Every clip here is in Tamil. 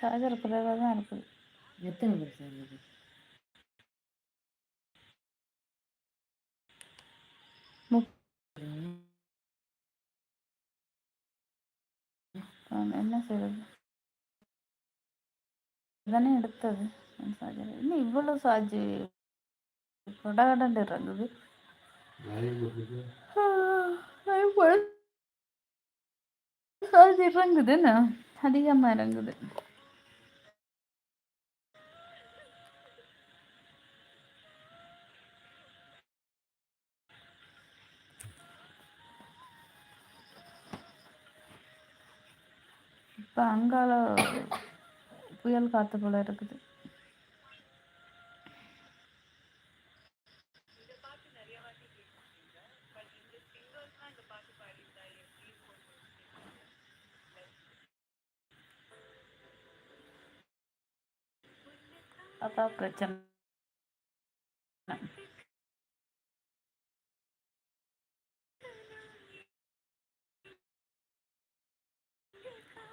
சார்ஜர் குறைவாக தான் இருக்குது. எத்தனை பேர் சார் இது என்ன செய்யறது தானே எடுத்தது. சார்ஜர் இன்னும் இவ்வளோ சார்ஜ் கொடகடண்டு இருந்தது சார்ஜ் இறங்குதுன்னு? அதிகமாக இறங்குது. இப்போ அங்கால புயல் காற்று போல இருக்குது. அதான் பிரச்சனை.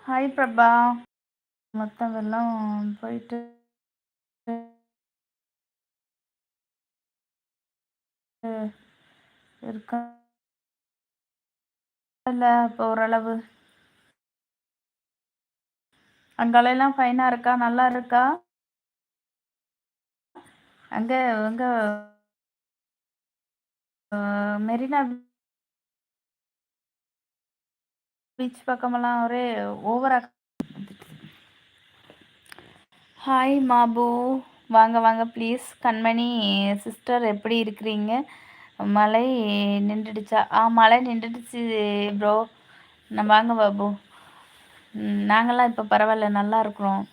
ஹாய் பிரபா மொத்தம் எல்லாம் போயிட்டு இருக்கா இல்லை இப்போ ஓரளவு. அங்கெல்லாம் ஃபைனாக இருக்கா? நல்லா இருக்கா? அங்கே அங்கே மெரினா பீச் பக்கமெல்லாம் ஒரே ஓவராக ஹாய் மாபு வாங்க வாங்க ப்ளீஸ் கண்மணி சிஸ்டர் எப்படி இருக்கிறீங்க? மழை நின்றுடுச்சா? ஆ மழை நின்றுடுச்சு ப்ரோ நான் வாங்க பாபு நாங்கள்லாம் இப்போ பரவாயில்ல நல்லா இருக்கிறோம்.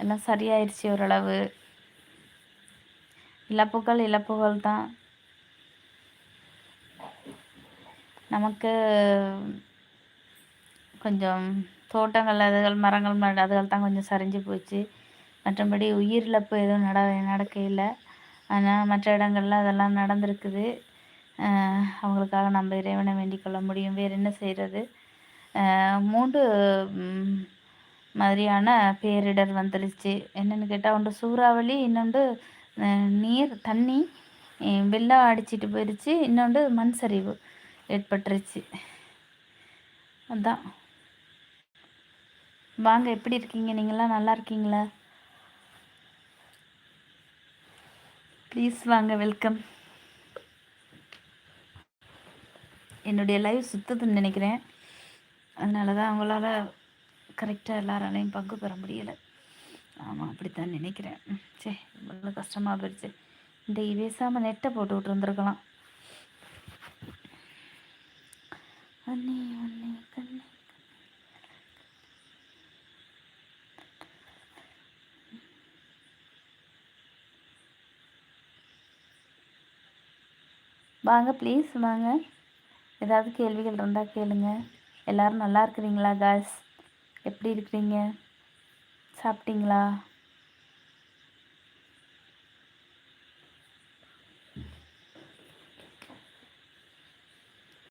எல்லாம் சரியாயிருச்சு ஓரளவு. இழப்புகள் இழப்புகள் தான். நமக்கு கொஞ்சம் தோட்டங்கள் அதுகள் மரங்கள் அதுகள் தான் கொஞ்சம் சரிஞ்சு போச்சு. மற்றபடி உயிரிழப்பு எதுவும் நட நடக்க இல்லை ஆனால் மற்ற இடங்கள்ல அதெல்லாம் நடந்திருக்குது. அவங்களுக்காக நம்ம இறைவனை வேண்டிக் கொள்ள முடியும். வேறு என்ன செய்கிறது மூன்று மாதிரியான பேரிடர் வந்துருச்சு. என்னென்னு கேட்டால் ஒன்று சூறாவளி இன்னொன்று நீர் தண்ணி வெள்ளம் அடிச்சிட்டு போயிடுச்சு இன்னொன்று மண் சரிவு ஏற்பட்டுருச்சு. அதான். வாங்க எப்படி இருக்கீங்க? நீங்களாம் நல்லா இருக்கீங்களா? ப்ளீஸ் வாங்க வெல்கம் என்னுடைய லைவ் சுத்ததுன்னு நினைக்கிறேன். அதனால தான் அவங்களால கரெக்டாக எல்லாராலையும் பங்கு பெற முடியலை. ஆமாம் அப்படித்தான் நினைக்கிறேன். சே இவ்வளோ கஷ்டமாக போயிடுச்சு. இந்த பேசாமல் நெட்டை போட்டு விட்டுருந்துருக்கலாம். அண்ணே அண்ணே வாங்க ப்ளீஸ் வாங்க. ஏதாவது கேள்விகள் இருந்தால் கேளுங்க. எல்லோரும் நல்லா இருக்கிறீங்களா காஸ் எப்படி இருக்கிறீங்க? சாப்பிட்டீங்களா?